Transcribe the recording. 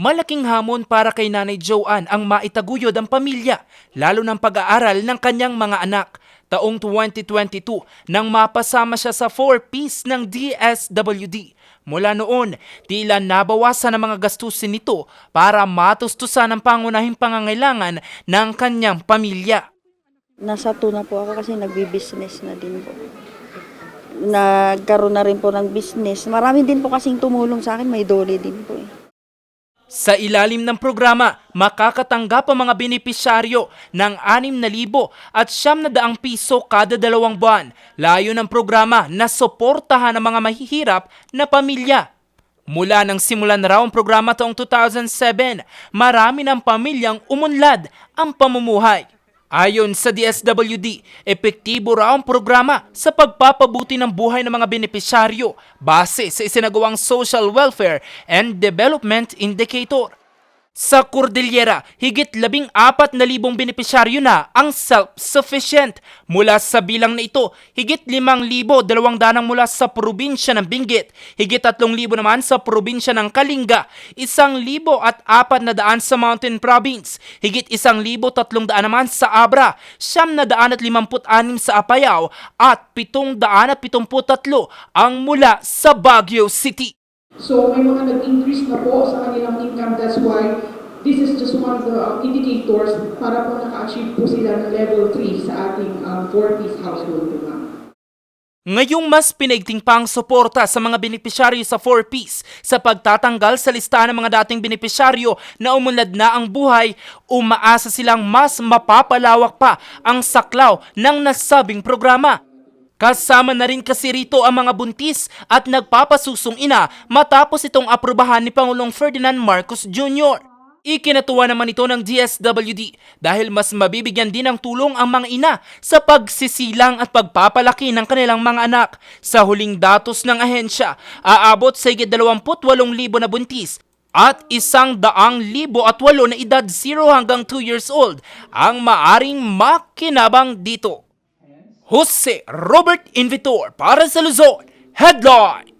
Malaking hamon para kay Nanay Joanne ang maitaguyod ang pamilya, lalo ng pag-aaral ng kanyang mga anak. Taong 2022 nang mapasama siya sa 4-piece ng DSWD. Mula noon, tila nabawasan ang mga gastusin nito para matustusan ang pangunahing pangangailangan ng kanyang pamilya. Nasa tuna po ako kasi nagbi-business na din po. Nagkaroon na rin po ng business. Marami din po kasing tumulong sa akin, may dole din po eh. Sa ilalim ng programa, makakatanggap ang mga benepisyaryo ng 6,000 at 700 piso kada dalawang buwan. Layo ng programa na suportahan ang mga mahihirap na pamilya. Mula nang simulan raw ang programa taong 2007, marami ng pamilyang umunlad ang pamumuhay. Ayon sa DSWD, epektibo raw ang programa sa pagpapabuti ng buhay ng mga benepisyaryo base sa isinagawang Social Welfare and Development Indicator. Sa Cordillera, higit labing apat na libong benepisyaryo na ang self-sufficient. Mula sa bilang na ito, higit limang libo dalawang danang mula sa probinsya ng Benguet, higit tatlong libo naman sa probinsya ng Kalinga, isang libo at apat na daan sa Mountain Province, higit isang libo tatlong daan naman sa Abra, siyam na daan at limamput anim sa Apayao, at pitong daan at pitumput tatlo ang mula sa Baguio City. So may mga nag-increase na po sa kanilang income. That's why this is just one of the uh, indicators para po naka-achieve po sila ng level 3 sa ating um, 4-piece household po ma'am. Ngayong mas pinaigting pa ang suporta sa mga benepisyaryo sa 4Ps sa pagtatanggal sa listahan ng mga dating benepisyaryo na umunlad na ang buhay, umaasa silang mas mapapalawak pa ang saklaw ng nasabing programa. Kasama na rin kasi rito ang mga buntis at nagpapasusong ina matapos itong aprubahan ni Pangulong Ferdinand Marcos Jr. Ikinatuwa naman ito ng DSWD dahil mas mabibigyan din ng tulong ang mga ina sa pagsisilang at pagpapalaki ng kanilang mga anak. Sa huling datos ng ahensya, aabot sa higit 28,000 na buntis at isang daang libo at walo na edad 0 hanggang 2 years old ang maaring makinabang dito. Jose Robert Invitor para sa Luzon, Headline!